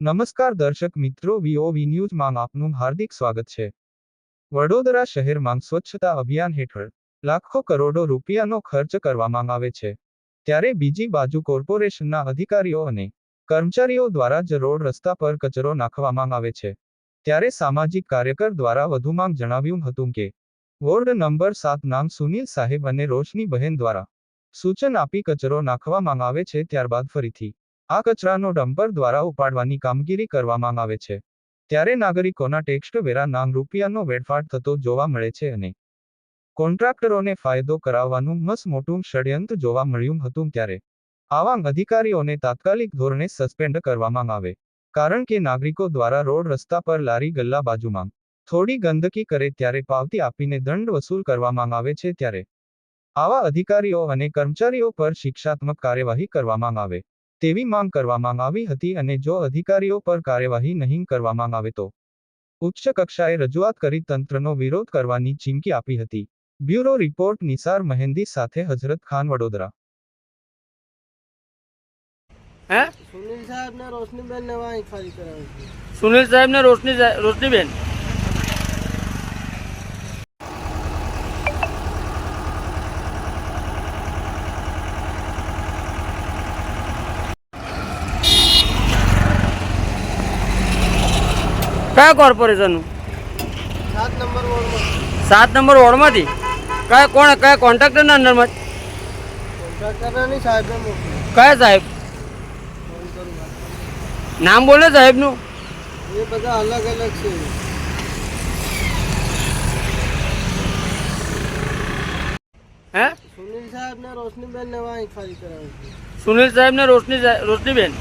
નમસ્કાર દર્શક મિત્રો વીઓવી ન્યૂઝમાં આપનું હાર્દિક સ્વાગત છે. વડોદરા શહેરમાં સ્વચ્છતા અભિયાન હેઠળ લાખો કરોડો રૂપિયાનો ખર્ચ કરવામાં આવે છે. ત્યારે બીજી બાજુ કોર્પોરેશનના અધિકારીઓ અને કર્મચારીઓ દ્વારા જ રોડ રસ્તા પર કચરો નાખવામાં આવે છે. ત્યારે સામાજિક કાર્યકર દ્વારા વધુમાં જણાવ્યું હતું કે, વોર્ડ નંબર સાત નામ સુનિલ સાહેબ અને રોશની બહેન દ્વારા સૂચન આપી કચરો નાખવામાં આવે છે ત્યારબાદ ફરીથી આ કચરાનો ડમ્પર દ્વારા ઉપાડવાની કામગીરી કરવામાં આવે છે. ત્યારે નાગરિકોના ટેક્સ્ટ વેરા નામ રૂપિયાનો વેડફાટ થતો જોવા મળે છે અને કોન્ટ્રાક્ટરોને ફાયદો કરાવવાનું મસ મોટું ષડયંત્ર જોવા મળ્યું હતું ત્યારે આવા અધિકારીઓને તાત્કાલિક ધોરણે સસ્પેન્ડ કરવામાં આવે. કારણ કે નાગરિકો દ્વારા રોડ રસ્તા પર લારી ગલ્લા બાજુમાં થોડી ગંદકી કરે ત્યારે પાવતી આપીને દંડ વસૂલ કરવામાં આવે છે ત્યારે આવા અધિકારીઓ અને કર્મચારીઓ પર શિક્ષાત્મક કાર્યવાહી કરવામાં આવે. તેવી માંગ કરવામાં આવી હતી અને જો અધિકારીઓ પર કાર્યવાહી નહીં કરવામાં આવે તો ઉચ્ચ કક્ષાએ રજૂઆત કરી તંત્રનો વિરોધ કરવાની ચીમકી આપી હતી. બ્યુરો રિપોર્ટ નિસાર મહેંદી સાથે હઝરત ખાન વડોદરા. સુનિલ સાહેબ ને રોશનીબેન ને વાંહી ખાલી કરાવી સુનિલ સાહેબ ને રોશની રોશનીબેન? કયા કોર્પોરેશનનું સાત નંબર વોર્ડમાં સાત નંબર વોર્ડમાંથી કયા કોણ કયા કોન્ટ્રાક્ટરના અંડરમાં કોન્ટ્રાક્ટરની સાહેબે કયા સાહેબ? નામ બોલે સાહેબનું એ બધા અલગ અલગ છે હે? સુનિલ સાહેબ ને રોશનીબેન ને વાંહી ખાલી કરાવી સુનિલ સાહેબ ને રોશની રોશનીબેન?